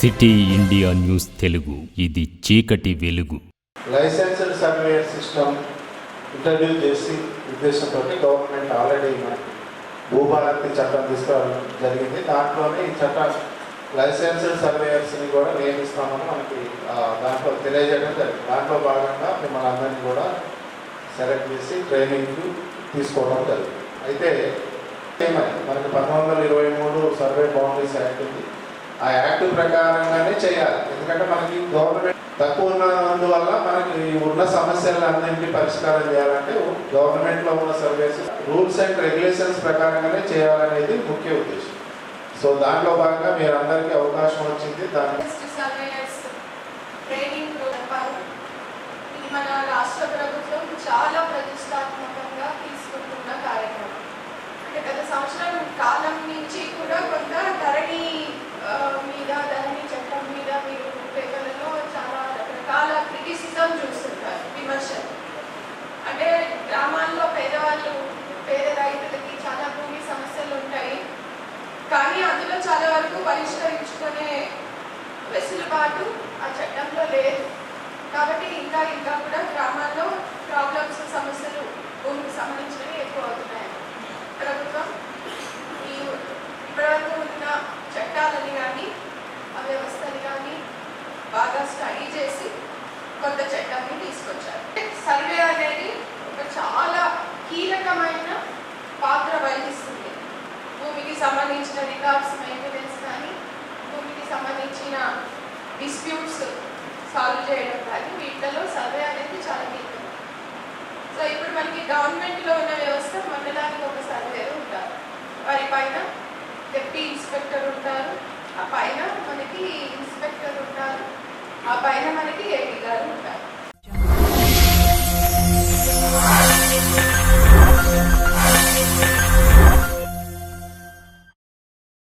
City India news Telugu. ఇది చీకటి వెలుగు. లైసెన్స్డ్ సర్వేయర్ సిస్టమ్ ఇంట్రడ్యూస్ చేసి ఉద్దేశంతో గవర్నమెంట్ ఆల్రెడీ భూభారతి చట్టం తీసుకురావడం జరిగింది. దాంట్లోనే ఈ చట్టం లైసెన్స్డ్ సర్వేయర్స్ని కూడా నియమిస్తామని మనకి దాంట్లో తెలియజేయడం జరిగింది. దాంట్లో భాగంగా మిమ్మల్ని అందరినీ కూడా సెలెక్ట్ చేసి ట్రైనింగ్ తీసుకోవడం జరిగింది. అయితే మనకి పంతొమ్మిది వందల ఇరవై మూడు సర్వే బౌండరీస్ యాక్ట్ ఉంది. ఆ యాక్ట్ ప్రకారంగానే చేయాలి. ఎందుకంటే మనకి గవర్నమెంట్ తక్కువ ఉన్నందువల్ల మనకి ఉన్న సమస్యలన్నింటినీ పరిష్కారం చేయాలంటే గవర్నమెంట్లో ఉన్న సర్వీస్ రూల్స్ అండ్ రెగ్యులేషన్స్ ప్రకారంగానే చేయాలనేది ముఖ్య ఉద్దేశం. సో దాంట్లో భాగంగా మీరు అందరికీ అవకాశం వచ్చింది. దాన్ని మన రాష్ట్ర ప్రభుత్వం చాలా ప్రతిష్టాత్మకంగా తీసుకుంటున్న కార్యక్రమం. వాళ్ళు పేద రైతులకి చాలా భూమి సమస్యలు ఉంటాయి. కానీ అందులో చాలా వరకు పరిష్కరించుకునే వెసులుబాటు ఆ చట్టంలో లేదు. కాబట్టి ఇంకా ఇంకా కూడా గ్రామాల్లో ప్రాబ్లమ్స్ సమస్యలు భూమికి సంబంధించినవి ఎక్కువ అవుతున్నాయి. ప్రభుత్వం ఈ ఇప్పటివరకు ఉన్న చట్టాలని కానీ ఆ వ్యవస్థని కానీ బాగా స్టడీ చేసి కొత్త చట్టాన్ని తీసుకొచ్చారు. సర్వే అనేది ఒక చాలా కీలకమైన పాత్ర వహిస్తుంది. భూమికి సంబంధించిన రికార్డ్స్ మెయింటెనెన్స్ కానీ భూమికి సంబంధించిన డిస్ప్యూట్స్ సాల్వ్ చేయడం కానీ వీటిలో సర్వే అనేది చాలా కీలకం. సో ఇప్పుడు మనకి గవర్నమెంట్లో ఉన్న వ్యవస్థ మండలానికి ఒక సర్వేరు ఉంటారు. వారి పైన డిప్యూటీ ఇన్స్పెక్టర్ ఉంటారు. ఆ పైన మనకి ఇన్స్పెక్టర్ ఉంటారు. ఆ పైన మనకి ఏపీ గారు ఉంటారు.